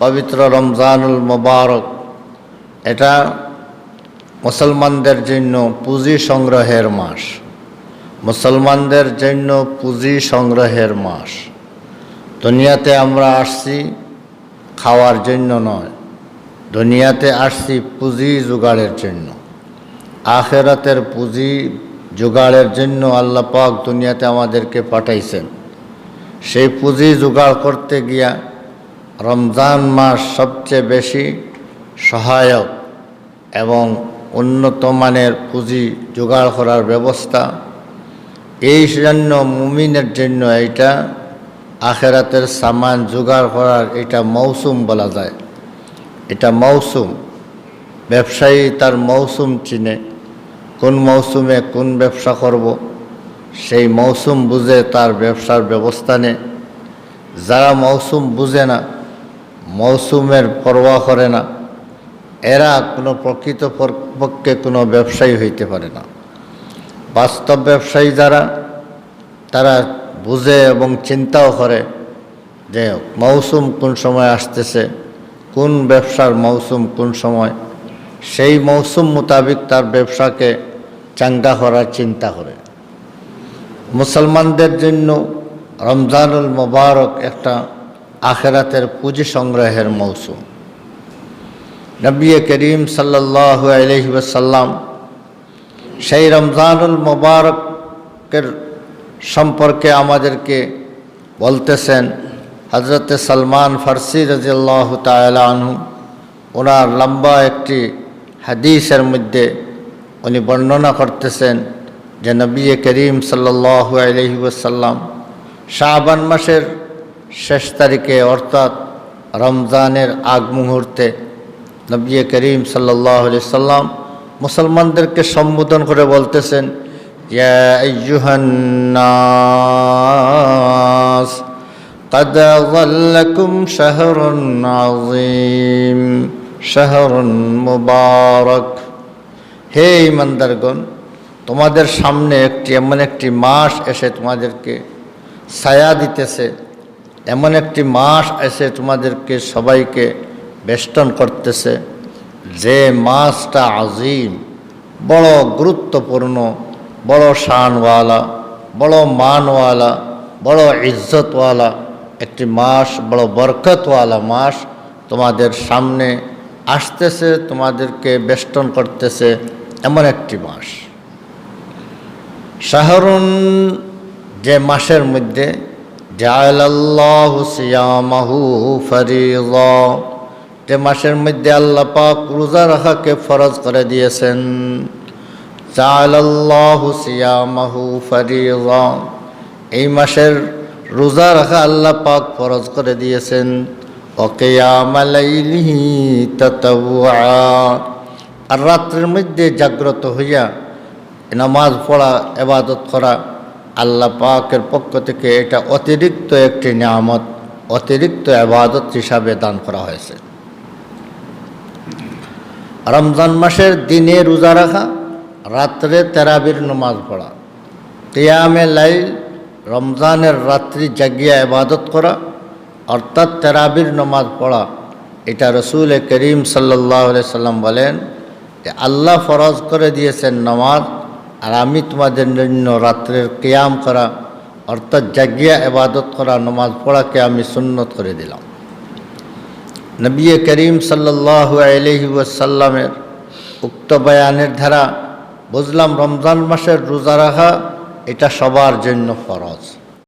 পবিত্র রমজানুল মোবারক। এটা মুসলমানদের জন্য পুঁজি সংগ্রহের মাস। মুসলমানদের জন্য পুঁজি সংগ্রহের মাস। দুনিয়াতে আমরা আসছি খাওয়ার জন্য নয়। দুনিয়াতে আসছি পুঁজি জোগাড়ের জন্য। আখেরাতের পুঁজি জোগাড়ের জন্য আল্লাহ পাক দুনিয়াতে আমাদেরকে পাঠাইছেন। সেই পুঁজি জোগাড় করতে গিয়া রমজান মাস সবচেয়ে বেশি সহায়ক এবং উন্নত মানের পুঁজি জোগাড় করার ব্যবস্থা। এই জন্য মুমিনের জন্য এইটা আখেরাতের সামান জোগাড় করার এটা মৌসুম বলা যায়। এটা মৌসুম। ব্যবসায়ী তার মৌসুম চিনে, কোন মৌসুমে কোন ব্যবসা করব। সেই মৌসুম বুঝে তার ব্যবসার ব্যবস্থা নেয় যারা মৌসুম বুঝে না মৌসুমের পরোয়া করে না। এরা কোনো প্রকৃত পক্ষে কোনো ব্যবসায়ী হইতে পারে না। বাস্তব ব্যবসায়ী যারা, তারা বুঝে এবং চিন্তাও করে যে মৌসুম কোন সময় আসতেছে, কোন ব্যবসার মৌসুম কোন সময়। সেই মৌসুম মোতাবিক তার ব্যবসাকে চাঙ্গা করার চিন্তা করে। মুসলমানদের জন্য রমজানুল মোবারক একটা আখেরাতের পুঁজি সংগ্রহের মৌসুম। নবী করিম সাল্লাহ আলহিবাসাল্লাম সেই রমজানুল মোবারকের সম্পর্কে আমাদেরকে বলতেছেন হজরত সলমান ফার্সি রাজিয়াল্লাহ তালা ওনার লম্বা একটি হাদিসের মধ্যে উনি বর্ণনা করতেছেন যে নবী করিম সাল্লাহ আলহি ওসাল্লাম শাহবান মাসের শেষ তারিখে অর্থাৎ রমজানের আগ মুহূর্তে নবী করিম সাল্লাহ আলি সাল্লাম মুসলমানদেরকে সম্বোধন করে বলতেছেন ইয়া আইয়ুহান্নাস قد ظلكم شهر عظيم شهر মুবারক হে ইমানদারগণ তোমাদের সামনে একটি এমন একটি মাস এসে তোমাদেরকে ছায়া দিতেছে এমন একটি মাস এসে তোমাদেরকে সবাইকে বেষ্টন করতেছে, যে মাসটা আজিম, বড় গুরুত্বপূর্ণ, বড় শানওয়ালা, বড় মানওয়ালা, বড় ইজ্জতওয়ালা, একটি মাস, বড় বরকতওয়ালা মাস তোমাদের সামনে আসতেছে, তোমাদেরকে বেষ্টন করতেছে এমন একটি মাস। শাহরুন যে মাসের মধ্যে জালাল্লাহু সিয়ামাহু ফরিজ যে মাসের মধ্যে আল্লাহ পাক রোজা রাখাকে ফরজ করে দিয়েছেন। জালাল্লাহু সিয়ামাহু ফরিজ এই মাসের রোজা রাখা আল্লাহ পাক ফরজ করে দিয়েছেন। ওকেয়ামালাইলিহি আর রাত্রের মধ্যে জাগ্রত হইয়া নামাজ পড়া, এবাদত করা আল্লাহ পাকের পক্ষ থেকে এটা অতিরিক্ত একটি নিয়ামত, অতিরিক্ত আবাদত হিসাবে দান করা হয়েছে। রমজান মাসের দিনে রোজা রাখা, রাত্রে তেরাবির নমাজ পড়া তিয়ামে লাইল, রমজানের রাত্রি জাগিয়া ইবাদত করা, অর্থাৎ তেরাবির নমাজ পড়া, এটা রসুল করিম সাল্লাহ সাল্লাম বলেন যে আল্লাহ ফরজ করে দিয়েছেন নমাজ আর আমি তোমাদের জন্য রাত্রের কেয়াম করা, অর্থাৎ জাগিয়া এবাদত করা, নমাজ পড়াকে আমি সুন্নত করে দিলাম। নবী করিম সাল্লাহ আলহি উক্ত বয়ানের ধারা, বুঝলাম রমজান মাসের রোজা রাখা, এটা সবার জন্য ফরজ।